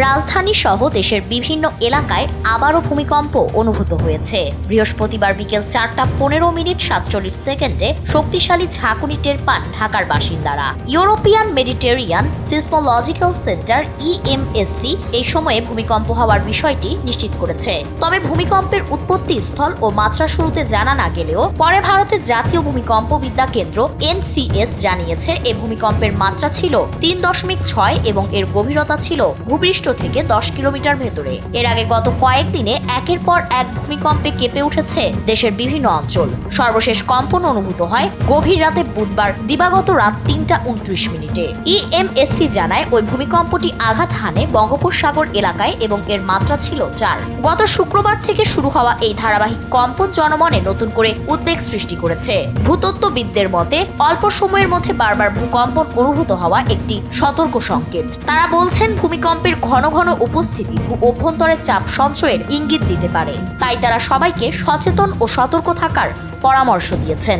রাজধানী সহ দেশের বিভিন্ন এলাকায় আবারও ভূমিকম্প অনুভূত হয়েছে। বৃহস্পতিবার বিকেল চারটা পনেরো মিনিট সাতচল্লিশ সেকেন্ডে শক্তিশালী ঝাঁকুনি টের পান ঢাকার বাসিন্দারা। European Mediterranean seismological centre EMSC এই সময়ে ভূমিকম্প হওয়ার বিষয়টি নিশ্চিত করেছে। তবে ভূমিকম্পের উৎপত্তি স্থল ও মাত্রা শুরুতে জানা না গেলেও পরে ভারতের জাতীয় ভূমিকম্প বিদ্যা কেন্দ্র এনসিএস জানিয়েছে, এ ভূমিকম্পের মাত্রা ছিল তিন দশমিক ছয় এবং এর গভীরতা ছিল ভূপৃষ্ঠ থেকে দশ কিলোমিটার ভেতরে। এর আগে গত কয়েকদিনে একের পর এক ভূমিকম্পে কেঁপে উঠেছে দেশের বিভিন্ন অঞ্চল। সর্বশেষ কম্পন অনুভূত হয় গভীর রাতে বুধবার, দিবাগত রাত তিনটা উনত্রিশ মিনিটে। ইএমএসসি জানায়, ওই ভূমিকম্পটি আঘাত হানে বঙ্গোপসাগর এলাকায় এবং এর মাত্রা ছিল চার। গত শুক্রবার থেকে শুরু হওয়া এই ধারাবাহিক কম্পন জনমনে নতুন করে উদ্বেগ সৃষ্টি করেছে। ভূতত্ত্ববিদদের মতে, অল্প সময়ের মধ্যে বারবার ভূকম্পন অনুভূত হওয়া একটি সতর্ক সংকেত। তারা বলছেন, ভূমিকম্পের ঘন ঘন উপস্থিতি ও অভ্যন্তরের চাপ সঞ্চয়ের ইঙ্গিত দিতে পারে। তাই তারা সবাইকে সচেতন ও সতর্ক থাকার পরামর্শ দিয়েছেন।